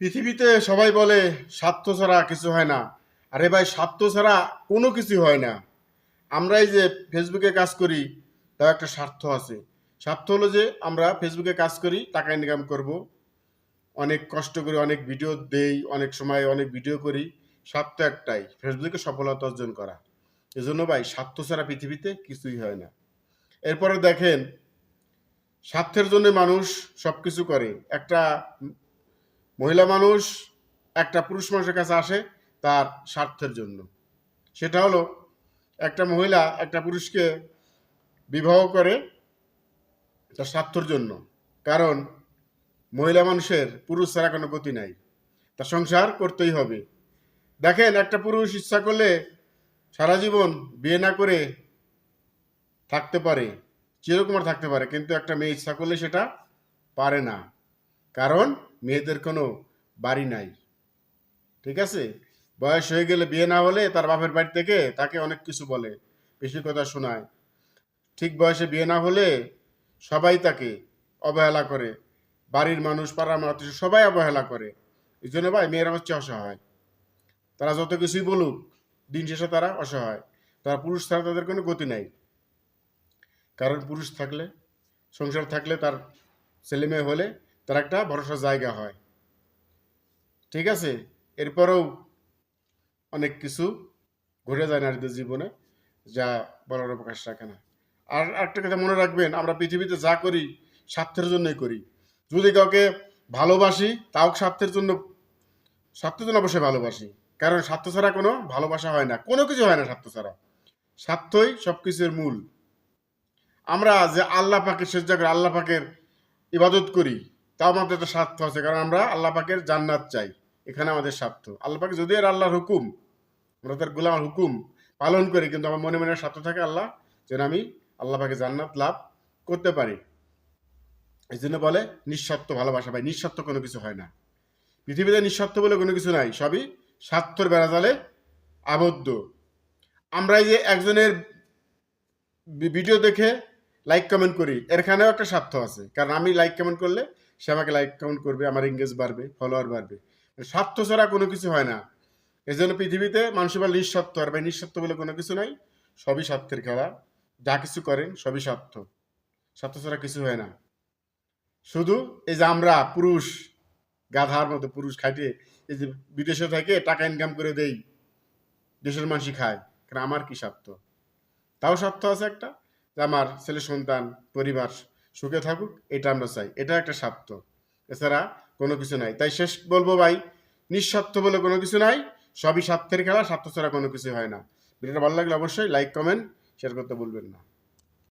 পৃথিবীতে সবাই বলে, স্বার্থ ছাড়া কিছু হয় না। আরে ভাই, স্বার্থ ছাড়া কোনো কিছু হয় না। আমরা এই যে ফেসবুকে কাজ করি, তাও একটা স্বার্থ আছে। স্বার্থ হলো যে আমরা ফেসবুকে কাজ করি, টাকা ইনকাম করব। অনেক কষ্ট করে অনেক ভিডিও দেই, অনেক সময় অনেক ভিডিও করি। স্বার্থ একটাই, ফেসবুকে সফলতা অর্জন করা। এজন্য ভাই, স্বার্থ ছাড়া পৃথিবীতে কিছুই হয় না। এরপরে দেখেন, স্বার্থের জন্য মানুষ সব কিছু করে। একটা মহিলা মানুষ, একটা পুরুষ মানুষের কাছে আসে তার স্বার্থের জন্য। সেটা হলো, একটা মহিলা একটা পুরুষকে বিবাহ করে তার স্বার্থর জন্য। কারণ, মহিলা মানুষের পুরুষ ছাড়া কোনো গতি নাই। তার সংসার করতেই হবে। দেখেন, একটা পুরুষ ইচ্ছা করলে সারা জীবন বিয়ে না করে থাকতে পারে, চিরকুমার থাকতে পারে, কিন্তু একটা মেয়ে ইচ্ছা করলে সেটা পারে না। কারণ মেয়েদের কোনো বাড়ি নাই। ঠিক আছে? বয়স হয়ে গেলে বিয়ে না হলে তার বাপের বাড়ি থেকে তাকে অনেক কিছু বলে, বেশি কথা শোনায়। ঠিক বয়সে বিয়ে না হলে সবাই তাকে অবহেলা করে। বাড়ির মানুষ, পাড়ার মানুষ সবাই অবহেলা করে। এই জন্য ভাই মেয়েরা হচ্ছে অসহায়। তারা যত কিছুই বলুক, দিন শেষে তারা অসহায়। তারা পুরুষ ছাড়া তাদের কোনো গতি নাই। কারণ পুরুষ থাকলে, সংসার থাকলে তার ছেলে মেয়ে হলে তার একটা ভরসা জায়গা হয়। ঠিক আছে? এরপরেও অনেক কিছু ঘটে যায় নারীদের জীবনে, যা বলার প্রকাশ রাখে না। আর একটা কথা মনে রাখবেন, আমরা পৃথিবীতে যা করি, স্বার্থের জন্যই করি। যদি কাউকে ভালোবাসি, তাও স্বার্থের জন্য স্বার্থের জন্য অবশ্যই ভালোবাসি। কারণ স্বার্থ ছাড়া কোনো ভালোবাসা হয় না। কোনো কিছু হয় না স্বার্থ ছাড়া। স্বার্থই সব কিছুর মূল। আমরা যে আল্লাহ পাকের সেজা করে আল্লাহ পাকের ইবাদত করি তাও আমাদের একটা স্বার্থ আছে, কারণ আমরা আল্লাহ পাকের জান্নাত চাই। এখানে আমাদের স্বার্থ। আল্লাহ পাকে যদি আর আল্লাহর হুকুম, আমরা তার গোলাম হুকুম পালন করি, কিন্তু আমার মনে মনে স্বার্থ থাকে আল্লাহ, যেন আমি আল্লাহ পাকে জান্নাত লাভ করতে পারি। এই জন্য বলে নিঃস্বার্থ ভালোবাসা। ভাই, নিঃস্বার্থ কোনো কিছু হয় না। পৃথিবীতে নিঃস্বার্থ বলে কোনো কিছু নাই, সবই স্বার্থর বেড়াজালে আবদ্ধ। আমরা যে একজনের ভিডিও দেখে লাইক কমেন্ট করি এখানেও একটা স্বার্থ আছে। কারণ আমি লাইক কমেন্ট করলে সে আমাকে লাইক কাউন্ট করবে, আমার এঙ্গেজ বাড়বে ফলোয়ার বাড়বে। স্বার্থ ছাড়া কোনো কিছু হয় না। এই জন্য পৃথিবীতে মানুষ বলে নিঃস্বার্থ। আর ভাই, নিঃস্বার্থ বলে কোনো কিছু নাই। সবই স্বার্থের খেলা। যা কিছু করেন, সবই স্বার্থ। স্বার্থ ছাড়া কিছু হয় না। শুধু এই যে আমরা, পুরুষ, গাধার মতো পুরুষ খাইতে এই যে বিদেশে থেকে টাকা ইনকাম করে দেই, দেশের মানুষই খায়, কারণ আমার কি স্বার্থ? তাও স্বার্থ আছে একটা, যে আমার ছেলে সন্তান, পরিবার সুখে থাকুক, এটা আমরা চাই। এটা একটা স্বার্থ। এছাড়া কোনো কিছু নাই। তাই শেষ বলব ভাই, নিঃস্বার্থ বলে কোনো কিছু নাই, সবই স্বার্থের খেলা, স্বার্থ ছাড়া কোনো কিছু হয় না। ভিডিওটা ভালো লাগলে অবশ্যই লাইক কমেন্ট শেয়ার করতে বলবেন না।